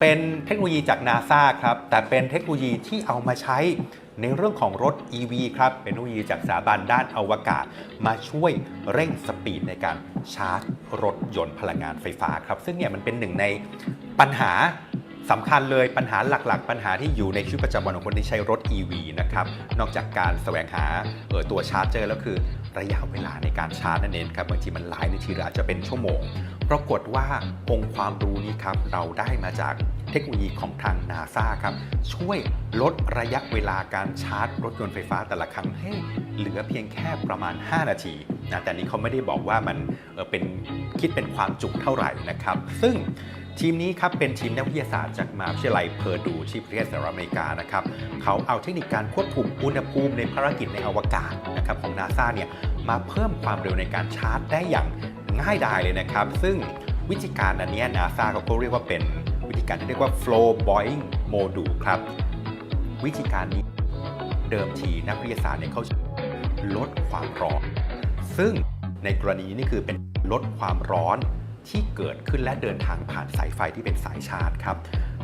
เป็นเทคโนโลยีจากนาซาครับ แต่เป็นเทคโนโลยีที่เอามาใช้ในเรื่องของรถ EV ครับ เป็นเทคโนโลยีจากสถาบันด้านอวกาศ มาช่วยเร่งสปีดในการชาร์จรถยนต์พลังงานไฟฟ้าครับ ซึ่งเนี่ยมันเป็นหนึ่งในปัญหาสำคัญเลยปัญหาหลักๆ ปัญหาที่อยู่ในชีวิตประจำวันของคนที่ใช้รถ EV นะครับ นอกจากการแสวงหาเออตัวชาร์จเจอร์แล้วคือ ระยะเวลาในการชาร์จนั่นเองครับบางทีมันหลายนาทีหรืออาจจะเป็นชั่วโมง ปรากฏว่าองค์ความรู้นี้ครับเราได้มาจากเทคโนโลยีของทางนาซาครับช่วยลดระยะเวลาการชาร์จ รถยนต์ไฟฟ้าแต่ละครั้งให้เหลือเพียงแค่ประมาณ 5 นาทีนะแต่นี้เขาไม่ได้บอกว่ามันเออเป็นคิดเป็นความจุเท่าไหร่นะครับ ซึ่งทีมนี้ครับเป็นทีมนักวิทยาศาสตร์จากมหาวิทยาลัยเพอร์ดูที่ประเทศสหรัฐอเมริกานะครับเขาเอาเทคนิคการควบคุมอุณหภูมิในภารกิจในอวกาศนะครับของนาซาเนี่ย มาเพิ่มความเร็วในการชาร์จได้อย่างง่ายดายเลยนะครับ ซึ่งวิธีการอันนี้นาซาเขาก็เรียกว่าเป็นวิธีการที่เรียกว่า flow boiling module ครับ วิธีการนี้เดิมทีนักวิทยาศาสตร์เนี่ยเขาลดความร้อน ซึ่งในกรณีนี้คือเป็นลดความร้อนที่เกิดขึ้นและเดินทางผ่านสายไฟที่เป็นสายชาร์จครับ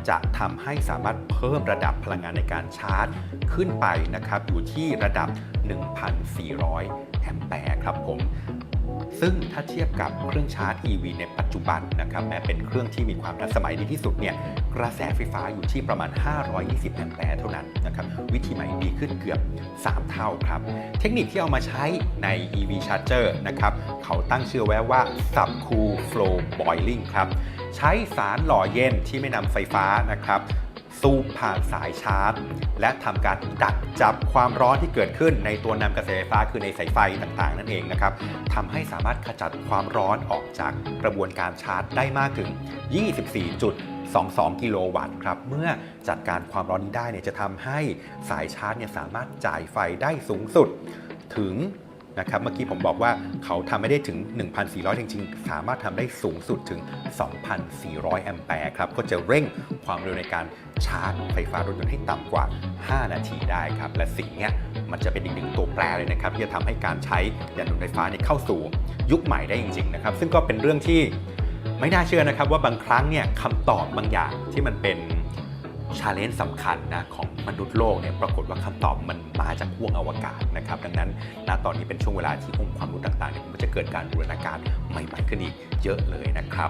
จะทำให้สามารถเพิ่มระดับพลังงานในการชาร์จขึ้นไปนะครับอยู่ที่ระดับ 1,400 แอมแปร์ครับผมซึ่งถ้าเทียบกับเครื่องชาร์จ EV ในปัจจุบันนะครับแม้เป็นเครื่องที่มีความทันสมัยดีที่สุดเนี่ยกระแสไฟฟ้าอยู่ที่ประมาณ 520 แอมแปร์เท่านั้นนะครับวิธีใหม่ดีขึ้นเกือบ 3 เท่าครับ เทคนิคที่เอามาใช้ใน EV Charger นะครับเขาตั้งชื่อไว้ว่า Subcool Flow Boiling ครับ ใช้สารหล่อเย็นที่ไม่นำไฟฟ้านะครับสูบผ่านสายชาร์จ และทำการดักจับความร้อนที่เกิดขึ้นในตัวนำกระแสไฟฟ้าคือในสายไฟต่างๆ นั่นเองนะครับทำให้สามารถขจัดความร้อนออกจากกระบวนการชาร์จได้มากถึง 24.22 กิโลวัตต์ครับเมื่อจัดการความร้อนนี้ได้เนี่ยจะทำให้สายชาร์จเนี่ยสามารถจ่ายไฟได้สูงสุดถึง นะครับเมื่อกี้ผมบอกว่าเขาทำไม่ได้ถึง 1,400 จริงๆ สามารถทำได้สูงสุดถึง 2,400 แอมแปร์ครับ ก็จะเร่งความเร็วในการชาร์จไฟฟ้ารถยนต์ให้ต่ำกว่า 5 นาทีได้ครับ และสิ่งนี้มันจะเป็นอีกหนึ่งตัวแปรเลยนะครับ ที่จะทำให้การใช้ยานยนต์ไฟฟ้าเนี่ยเข้าสู่ยุคใหม่ได้จริงๆนะครับซึ่งก็เป็นเรื่องที่ไม่น่าเชื่อนะครับว่าบางครั้งเนี่ยคำตอบบางอย่างที่มันเป็น ชาเลนจ์สำคัญนะของมนุษย์โลกเนี่ยปรากฏว่าคำตอบมันมาจากห้วงอวกาศนะครับดังนั้นณตอนนี้เป็นช่วงเวลาที่องค์ความรู้ต่างๆเนี่ยมันจะเกิดการบูรณาการใหม่ๆขึ้นอีกเยอะเลยนะครับ